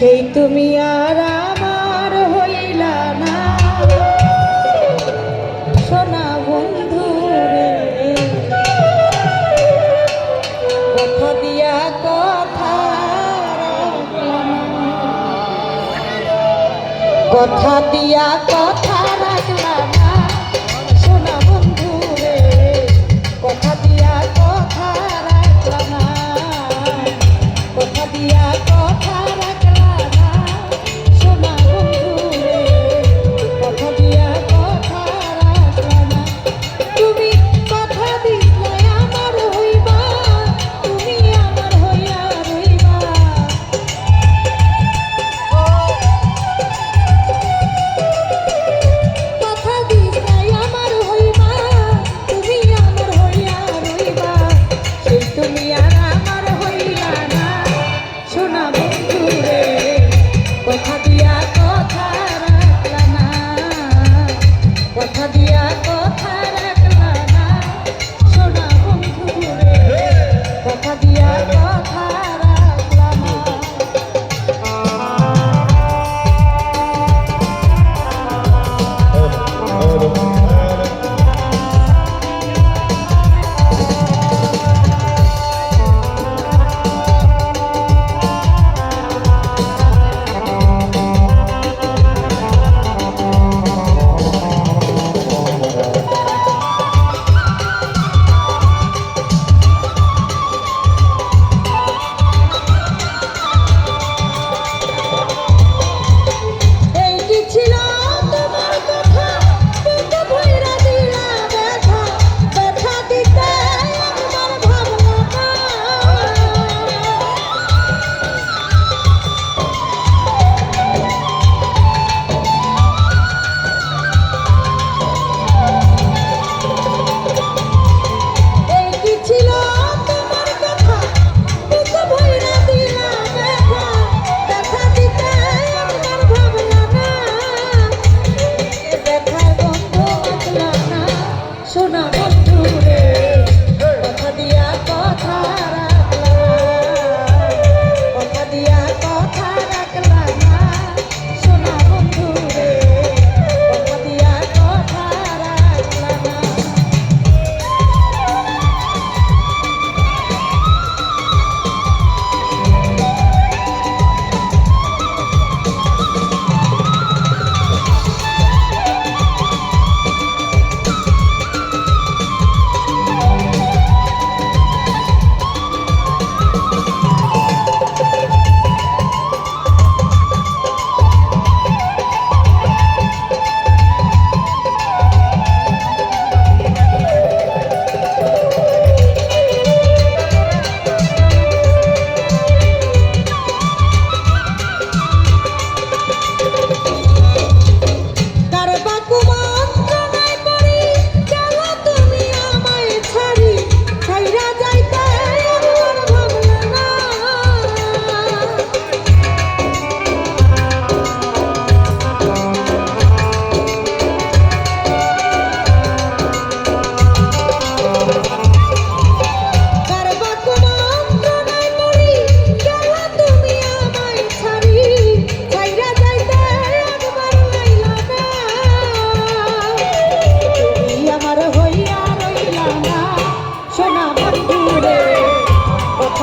সেই তুমি আর আমার হইলা না। সোনা বন্ধু রে, কথা দিয়া কথা কথা দিয়া কথা কথা